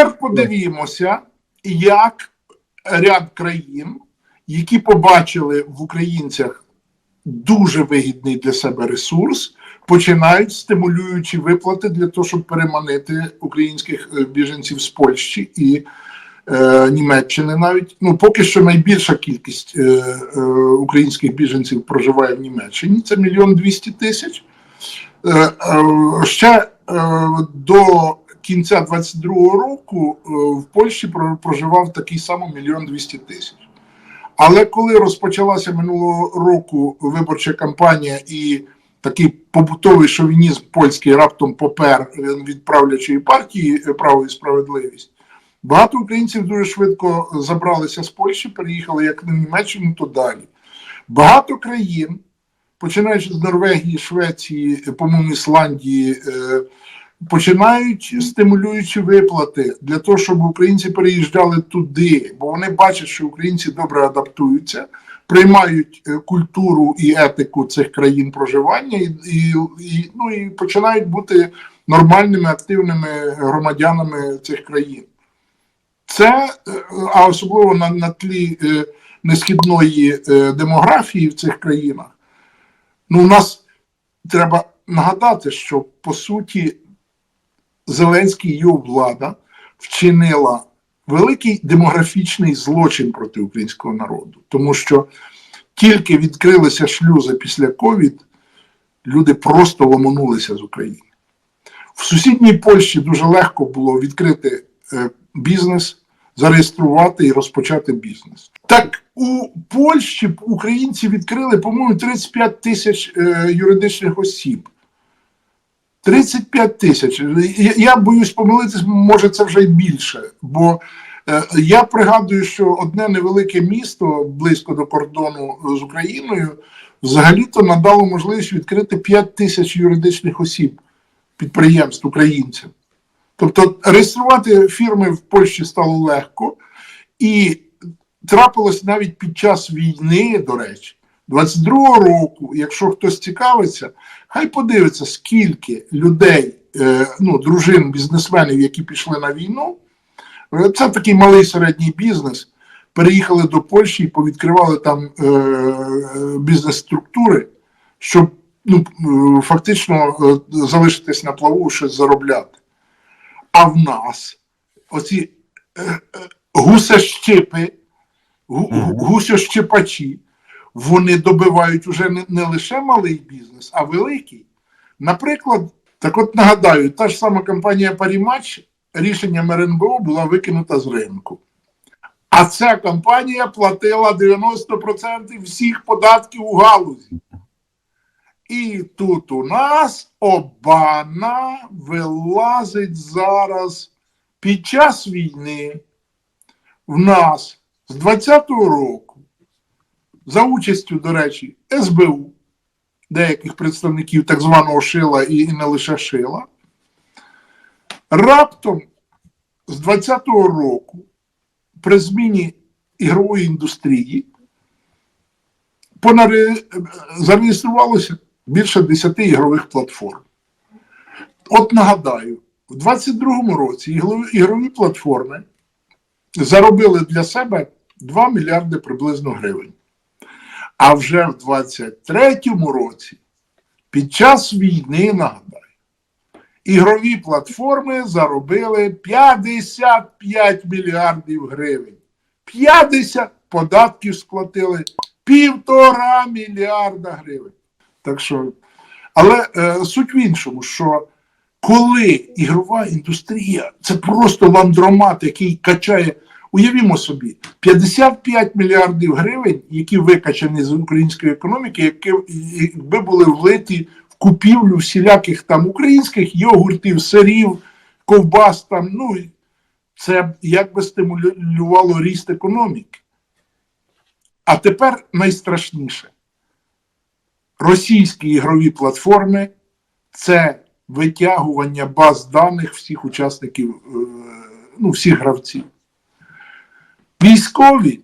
тепер подивімося, як ряд країн, які побачили в українцях дуже вигідний для себе ресурс, починають стимулюючі виплати для того, щоб переманити українських е, біженців з Польщі і е, Німеччини. Навіть ну поки що найбільша кількість е, е, українських біженців проживає в Німеччині. Це мільйон двісті тисяч. Е, е, ще е, до кінця 22-го року е, в Польщі проживав такий самий мільйон двісті тисяч. Але коли розпочалася минулого року виборча кампанія і такий побутовий шовінізм польський раптом попер е, від правлячої партії е, право і справедливість, багато українців дуже швидко забралися з Польщі, переїхали як на Німеччину, то далі. Багато країн, починаючи з Норвегії, Швеції, по-моєму, Ісландії, починають стимулюючі виплати для того, щоб українці переїжджали туди, бо вони бачать, що українці добре адаптуються, приймають е, культуру і етику цих країн проживання і, і, і, ну, і починають бути нормальними активними громадянами цих країн. Це, е, а особливо на, на тлі е, несхідної демографії в цих країнах. Ну, у нас треба нагадати, що по суті Зеленський і його влада вчинила великий демографічний злочин проти українського народу, тому що тільки відкрилися шлюзи після ковід, люди просто ломанулися з України. В сусідній Польщі дуже легко було відкрити е, бізнес, зареєструвати і розпочати бізнес. Так у Польщі українці відкрили, по-моєму, 35 тисяч е, юридичних осіб. 35 тисяч. Я, боюсь помилитись, може це вже й більше. Бо е, я пригадую, що одне невелике місто близько до кордону з Україною взагалі-то надало можливість відкрити 5 тисяч юридичних осіб, підприємств українцям. Тобто реєструвати фірми в Польщі стало легко, і трапилось навіть під час війни, до речі, 22-го року, якщо хтось цікавиться, хай подивиться, скільки людей, е, ну, дружин, бізнесменів, які пішли на війну. е, Це такий малий середній бізнес. Переїхали до Польщі і повідкривали там е, бізнес-структури, щоб ну, фактично залишитись на плаву, щось заробляти. А в нас оці е, е, вони добивають уже не, не лише малий бізнес, а великий. Наприклад, так от нагадаю, та ж сама компанія Парімач рішенням РНБО була викинута з ринку. А ця компанія платила 90% всіх податків у галузі. І тут у нас Обана вилазить зараз під час війни в нас з 20-го року за участю, до речі, СБУ, деяких представників так званого Шила і, і не лише Шила, раптом з 20-го року при зміні ігрової індустрії понаре... зареєструвалося більше 10 ігрових платформ. От нагадаю, в 22-му році ігрові, ігрові платформи заробили для себе 2 мільярди приблизно гривень. А вже в 23-му році, під час війни, нагадаю, ігрові платформи заробили 55 мільярдів гривень. 50 податків сплатили півтора мільярда гривень. Так що, але е, суть в іншому, що коли ігрова індустрія це просто ландромат, який качає, уявімо собі, 55 мільярдів гривень, які викачані з української економіки, які якби були влиті в купівлю всіляких там українських йогуртів, сирів, ковбас там, ну це якби стимулювало ріст економіки. А тепер найстрашніше. Російські ігрові платформи це витягування баз даних всіх учасників, е, ну, всіх гравців. Військові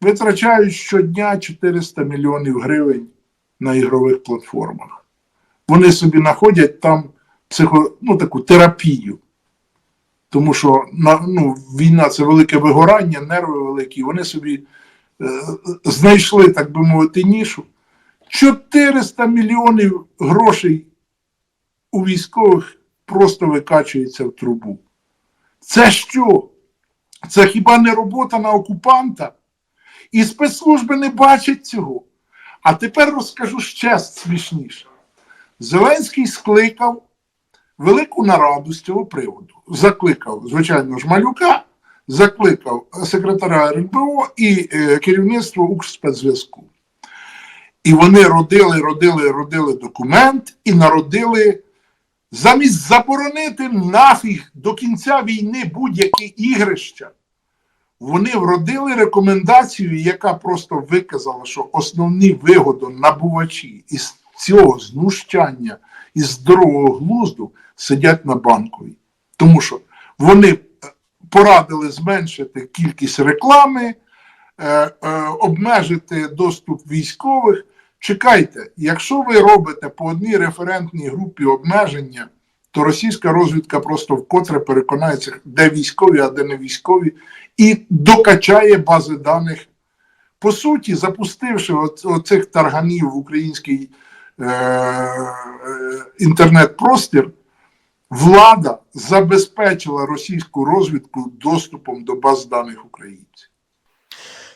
витрачають щодня 400 мільйонів гривень на ігрових платформах. Вони собі знаходять там психо, ну, таку терапію. тому що ну, війна це велике вигорання, нерви великі. Вони собі е, знайшли, так би мовити, нішу. 400 мільйонів грошей у військових просто викачується в трубу. Це що? Це хіба не робота на окупанта? І спецслужби не бачать цього. А тепер розкажу ще смішніше. Зеленський скликав велику нараду з цього приводу. Закликав, звичайно ж, малюка, закликав секретаря РНБО і е, керівництво Укрспецзв'язку. І вони родили, родили, родили документ і народили замість заборонити нафіг до кінця війни будь-які ігрища. Вони вродили рекомендацію, яка просто виказала, що основні вигодонабувачі із цього знущання із здорового глузду сидять на банковій. Тому що вони е, порадили зменшити кількість реклами, е, е, обмежити доступ військових. Чекайте, якщо ви робите по одній референтній групі обмеження, то російська розвідка просто вкотре переконається, де військові, а де не військові, і докачає бази даних. По суті, запустивши оц- оцих тарганів в український е- е- інтернет-простір, влада забезпечила російську розвідку доступом до баз даних українців.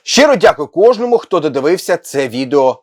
Щиро дякую кожному, хто додивився це відео